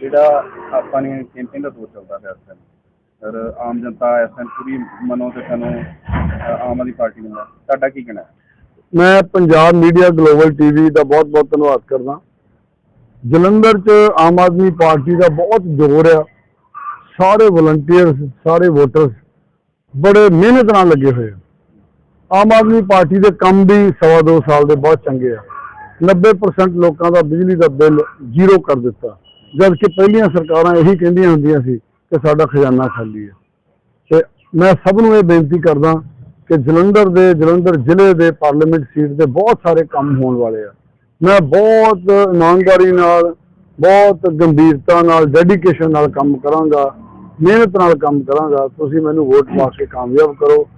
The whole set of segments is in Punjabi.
ਜਿਹੜਾ ਆਪਾਂ ਨੇ ਕੈਂਪੇਨ ਦਾ ਦੌਰ ਚੱਲਦਾ ਪਿਆ ਇਸ ਟਾਈਮ ਪਰ ਆਮ ਜਨਤਾ ਇਸ ਟਾਈਮ ਪੂਰੀ ਮਨੋਂ ਤੇ ਸਾਨੂੰ ਆਮ ਆਦਮੀ ਪਾਰਟੀ ਨੂੰ ਤੁਹਾਡਾ ਕੀ ਕਹਿਣਾ ਮੈਂ ਪੰਜਾਬ ਮੀਡੀਆ ਗਲੋਬਲ ਟੀਵੀ ਦਾ ਬਹੁਤ ਬਹੁਤ ਧੰਨਵਾਦ ਕਰਦਾ। ਜਲੰਧਰ 'ਚ ਆਮ ਆਦਮੀ ਪਾਰਟੀ ਦਾ ਬਹੁਤ ਜ਼ੋਰ ਆ। ਸਾਰੇ ਵਲੰਟੀਅਰਸ ਸਾਰੇ ਵੋਟਰਸ ਬੜੇ ਮਿਹਨਤ ਨਾਲ ਲੱਗੇ ਹੋਏ ਆ। ਆਮ ਆਦਮੀ ਪਾਰਟੀ ਦੇ ਕੰਮ ਵੀ ਸਵਾ ਦੋ ਸਾਲ ਦੇ ਬਹੁਤ ਚੰਗੇ ਆ। 90% ਲੋਕਾਂ ਦਾ ਬਿਜਲੀ ਦਾ ਬਿੱਲ ਜ਼ੀਰੋ ਕਰ ਦਿੱਤਾ। ਜਦਕਿ ਪਹਿਲੀਆਂ ਸਰਕਾਰਾਂ ਇਹੀ ਕਹਿੰਦੀਆਂ ਹੁੰਦੀਆਂ ਸੀ ਕਿ ਸਾਡਾ ਖਜ਼ਾਨਾ ਖਾਲੀ ਹੈ। ਤੇ ਮੈਂ ਸਭ ਨੂੰ ਇਹ ਬੇਨਤੀ ਕਰਦਾ ਕਿ ਜਲੰਧਰ ਦੇ, ਜਲੰਧਰ ਜ਼ਿਲ੍ਹੇ ਦੇ ਪਾਰਲੀਮੈਂਟ ਸੀਟ ਦੇ ਬਹੁਤ ਸਾਰੇ ਕੰਮ ਹੋਣ ਵਾਲੇ ਆ। ਮੈਂ ਬਹੁਤ ਇਮਾਨਦਾਰੀ ਨਾਲ, ਬਹੁਤ ਗੰਭੀਰਤਾ ਨਾਲ ਡੈਡੀਕੇਸ਼ਨ ਨਾਲ ਕੰਮ ਕਰਾਂਗਾ, ਮਿਹਨਤ ਨਾਲ ਕੰਮ ਕਰਾਂਗਾ। ਤੁਸੀਂ ਮੈਨੂੰ ਵੋਟ ਪਾ ਕੇ ਕਾਮਯਾਬ ਕਰੋ।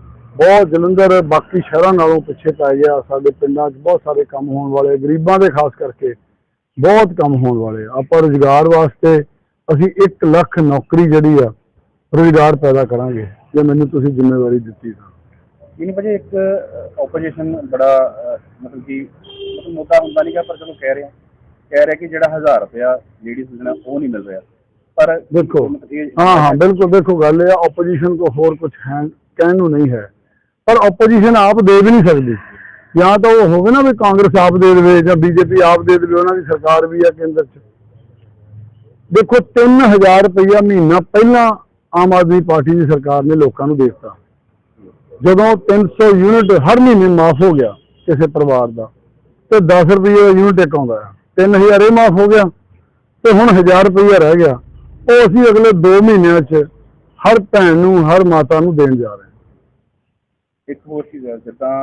ਬਹੁਤ ਜਲੰਧਰ ਬਾਕੀ ਸ਼ਹਿਰਾਂ ਨਾਲੋਂ ਪਿੱਛੇ ਪੈ ਗਿਆ। ਸਾਡੇ ਪਿੰਡਾਂ 'ਚ ਬਹੁਤ ਸਾਰੇ ਕੰਮ ਹੋਣ ਵਾਲੇ ਗਰੀਬਾਂ ਦੇ ਖਾਸ ਕਰਕੇ ਬਹੁਤ ਕੰਮ ਹੋਣ ਵਾਲੇ ਆ। ਆਪਾਂ ਰੁਜ਼ਗਾਰ ਵਾਸਤੇ ਅਸੀਂ 1 ਲੱਖ ਨੌਕਰੀ ਜਿਹੜੀ ਆ ਰੁਜ਼ਗਾਰ ਪੈਦਾ ਕਰਾਂਗੇ ਜੇ ਮੈਨੂੰ ਤੁਸੀਂ ਜ਼ਿੰਮੇਵਾਰੀ ਦਿੱਤੀ ਤਾਂ। ਇਹਨੀ ਵਜ੍ਹਾ ਇੱਕ ਆਪੋਜੀਸ਼ਨ ਬੜਾ ਮਤਲਬ ਕਿ ਮਤਲਬ ਮੁੱਦਾ ਹੁੰਦਾ ਨਹੀਂਗਾ ਪਰ ਚਲੋ ਕਹਿ ਰਿਹਾ ਕਹਿ ਰਿਹਾ ਕਿ ਜਿਹੜਾ 1000 ਰੁਪਇਆ ਲੇਡੀਜ਼ ਨੂੰ ਉਹ ਨਹੀਂ ਮਿਲ ਰਿਹਾ। ਪਰ ਦੇਖੋ ਹਾਂ ਹਾਂ ਬਿਲਕੁਲ ਦੇਖੋ ਗੱਲ ਇਹ ਆ ਆਪੋਜੀਸ਼ਨ ਕੋ ਹੋਰ ਕੁਝ ਹੈ ਕਹਿਣ ਨੂੰ ਨਹੀਂ ਹੈ। ਪਰ ਆਪੋਜੀਸ਼ਨ ਆਪ ਦੇ ਵੀ ਨਹੀਂ ਸਕਦੀ। ਜਾਂ ਤਾਂ ਉਹ ਹੋਵੇ ਨਾ ਵੀ ਕਾਂਗਰਸ ਆਪ ਦੇ ਦੇਵੇ ਜਾਂ ਬੀਜੇਪੀ ਆਪ ਦੇ ਦੇਵੇ, ਉਹਨਾਂ ਦੀ ਸਰਕਾਰ ਵੀ ਆ ਕੇਂਦਰ 'ਚ। ਦੇਖੋ 3000 ਰੁਪਇਆ ਮਹੀਨਾ ਪਹਿਲਾਂ ਆਮ ਆਦਮੀ ਪਾਰਟੀ ਦੀ ਸਰਕਾਰ ਨੇ ਲੋਕਾਂ ਨੂੰ ਦੇ ਦਿੱਤਾ। ਜਦੋਂ 300 ਯੂਨਿਟ ਹਰ ਮਹੀਨੇ ਮਾਫ ਹੋ ਗਿਆ ਕਿਸੇ ਪਰਿਵਾਰ ਦਾ, ਤੇ 10 ਰੁਪਏ ਦਾ ਯੂਨਿਟ ਇੱਕ ਆਉਂਦਾ ਆ। 3000 ਇਹ ਮਾਫ ਹੋ ਗਿਆ, ਤੇ ਹੁਣ 1000 ਰੁਪਇਆ ਰਹਿ ਗਿਆ। ਉਹ ਅਸੀਂ ਅਗਲੇ 2 ਮਹੀਨਿਆਂ 'ਚ ਹਰ ਭੈਣ ਨੂੰ, ਹਰ ਮਾਤਾ ਨੂੰ ਦੇਣ ਜਾ ਰਹੇ ਇੱਕ ਹੋਰ ਚੀਜ਼ ਹੈ, ਜਿੱਦਾਂ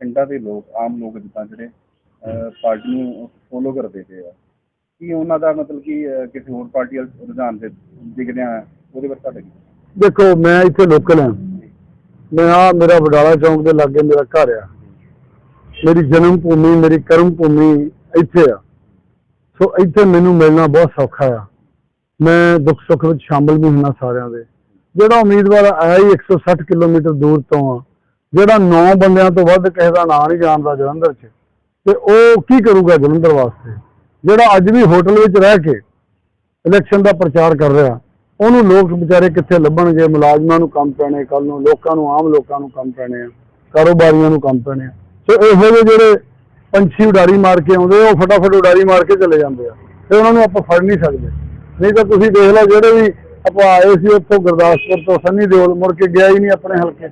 ਪਿੰਡਾਂ ਦੇ ਲੋਕ, ਆਮ ਲੋਕ ਜਿੱਦਾਂ ਜਿਹੜੇ ਪਾਰਟੀ ਨੂੰ ਫੋਲੋ ਕਰਦੇ ਪਏ ਆ, ਕੀ ਉਹਨਾਂ ਦਾ ਮਤਲਬ ਕਿ ਕਿਸੇ ਹੋਰ ਪਾਰਟੀ ਵੱਲ ਰੁਝਾਨ ਦੇ ਦਿਖਦੇ ਆ ਉਹਦੇ ਬਾਰੇ ਤੁਹਾਡਾ ਦੇਖੋ, ਮੈਂ ਇੱਥੇ ਲੋਕਲ ਹਾਂ। ਮੈਂ ਆ ਮੇਰਾ ਵਡਾਲਾ ਚੌਂਕ ਦੇ ਲਾਗੇ ਮੇਰਾ ਘਰ ਆ। ਮੇਰੀ ਜਨਮ ਭੂਮੀ, ਮੇਰੀ ਕਰਮ ਭੂਮੀ ਇੱਥੇ ਆ। ਸੋ ਇੱਥੇ ਮੈਨੂੰ ਮਿਲਣਾ ਬਹੁਤ ਸੌਖਾ ਆ। ਮੈਂ ਦੁੱਖ ਸੁੱਖ ਵਿੱਚ ਸ਼ਾਮਲ ਵੀ ਹੁੰਦਾ ਸਾਰਿਆਂ ਦੇ। ਜਿਹੜਾ ਉਮੀਦਵਾਰ ਆਇਆ ਹੀ 160 ਕਿਲੋਮੀਟਰ ਦੂਰ ਤੋਂ ਆ ਜਿਹੜਾ 9 ਬੰਦਿਆਂ ਤੋਂ ਵੱਧ ਕਿਸੇ ਦਾ ਨਾਂ ਨਹੀਂ ਜਾਣਦਾ ਜਲੰਧਰ 'ਚ ਤੇ ਉਹ ਕੀ ਕਰੂਗਾ ਜਲੰਧਰ ਵਾਸਤੇ? ਜਿਹੜਾ ਅੱਜ ਵੀ ਹੋਟਲ ਵਿੱਚ ਰਹਿ ਕੇ ਇਲੈਕਸ਼ਨ ਦਾ ਪ੍ਰਚਾਰ ਕਰ ਰਿਹਾ ਉਹਨੂੰ ਲੋਕ ਵਿਚਾਰੇ ਕਿੱਥੇ ਲੱਭਣਗੇ? ਮੁਲਾਜ਼ਮਾਂ ਨੂੰ ਕੰਮ ਪੈਣੇ ਕੱਲ ਨੂੰ ਲੋਕਾਂ ਨੂੰ ਆਮ ਲੋਕਾਂ ਨੂੰ ਕੰਮ ਪੈਣੇ ਆ ਕਾਰੋਬਾਰੀਆਂ ਨੂੰ ਕੰਮ ਪੈਣੇ ਆ। ਸੋ ਇਹੋ ਜਿਹੇ ਜਿਹੜੇ ਪੰਛੀ ਉਡਾਰੀ ਮਾਰ ਕੇ ਆਉਂਦੇ ਆ, ਉਹ ਫਟਾਫਟ ਉਡਾਰੀ ਮਾਰ ਕੇ ਚਲੇ ਜਾਂਦੇ ਆ ਤੇ ਉਹਨਾਂ ਨੂੰ ਆਪਾਂ ਫੜ ਨਹੀਂ ਸਕਦੇ। ਨਹੀਂ ਤਾਂ ਤੁਸੀਂ ਦੇਖ ਲਓ ਜਿਹੜੇ ਵੀ ਆਪਾਂ ਆਏ ਸੀ ਉੱਥੋਂ ਗੁਰਦਾਸਪੁਰ ਤੋਂ ਸੰਨੀ ਦਿਓਲ ਮੁੜ ਕੇ ਗਿਆ ਹੀ ਨਹੀਂ ਆਪਣੇ ਹਲਕੇ।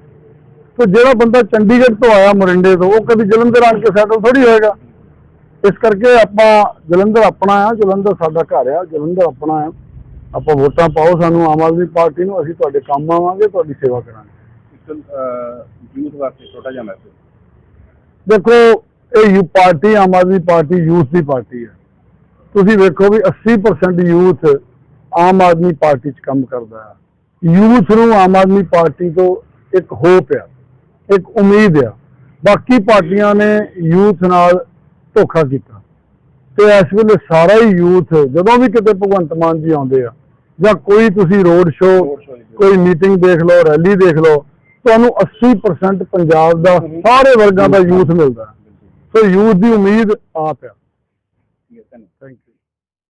ਤੇ ਜਿਹੜਾ ਬੰਦਾ ਚੰਡੀਗੜ੍ਹ ਤੋਂ ਆਇਆ ਮੋਰਿੰਡੇ ਤੋਂ ਉਹ ਕਦੀ ਜਲੰਧਰ ਆਣ ਕੇ ਸੈਟਲ ਥੋੜੀ ਹੋਏਗਾ। ਇਸ ਕਰਕੇ ਆਪਾਂ ਜਲੰਧਰ ਆਪਣਾ ਆ ਜਲੰਧਰ ਸਾਡਾ ਘਰ ਆ ਜਲੰਧਰ ਆਪਣਾ ਆ। ਆਪਾਂ ਵੋਟਾਂ ਪਾਓ ਸਾਨੂੰ ਆਮ ਆਦਮੀ ਪਾਰਟੀ ਨੂੰ ਅਸੀਂ ਤੁਹਾਡੇ ਕੰਮ ਆਵਾਂਗੇ ਤੁਹਾਡੀ ਸੇਵਾ ਕਰਾਂਗੇ। ਯੂਥ ਵਾਸਤੇ ਛੋਟਾ ਜਿਹਾ ਮੈਸੇਜ ਦੇਖੋ ਇਹ you party Aam Aadmi party youth the party ਹੈ। ਤੁਸੀਂ ਵੇਖੋ ਵੀ 80% ਯੂਥ ਆਮ ਆਦਮੀ ਪਾਰਟੀ 'ਚ ਕੰਮ ਕਰਦਾ ਹੈ। ਯੂਥ ਨੂੰ ਆਮ ਆਦਮੀ ਪਾਰਟੀ ਤੋਂ ਇੱਕ ਹੋਪ ਆ ਇੱਕ ਉਮੀਦ ਆ। ਬਾਕੀ ਪਾਰਟੀਆਂ ਨੇ ਯੂਥ ਨਾਲ ਧੋਖਾ ਕੀਤਾ। ਤੇ ਇਸ ਵੇਲੇ ਸਾਰਾ ਹੀ ਯੂਥ ਜਦੋਂ ਵੀ ਕਿਤੇ ਭਗਵੰਤ ਮਾਨ ਜੀ ਆਉਂਦੇ ਆ ਜਾਂ ਕੋਈ ਤੁਸੀਂ ਰੋਡ ਸ਼ੋਅ ਜੀ। ਕੋਈ ਮੀਟਿੰਗ ਦੇਖ ਲਓ ਰੈਲੀ ਦੇਖ ਲਓ ਤੁਹਾਨੂੰ 80% ਪੰਜਾਬ ਦਾ ਸਾਰੇ ਵਰਗਾਂ ਦਾ ਯੂਥ ਮਿਲਦਾ। ਸੋ ਯੂਥ ਦੀ ਉਮੀਦ ਆਪ ਆ। Thank you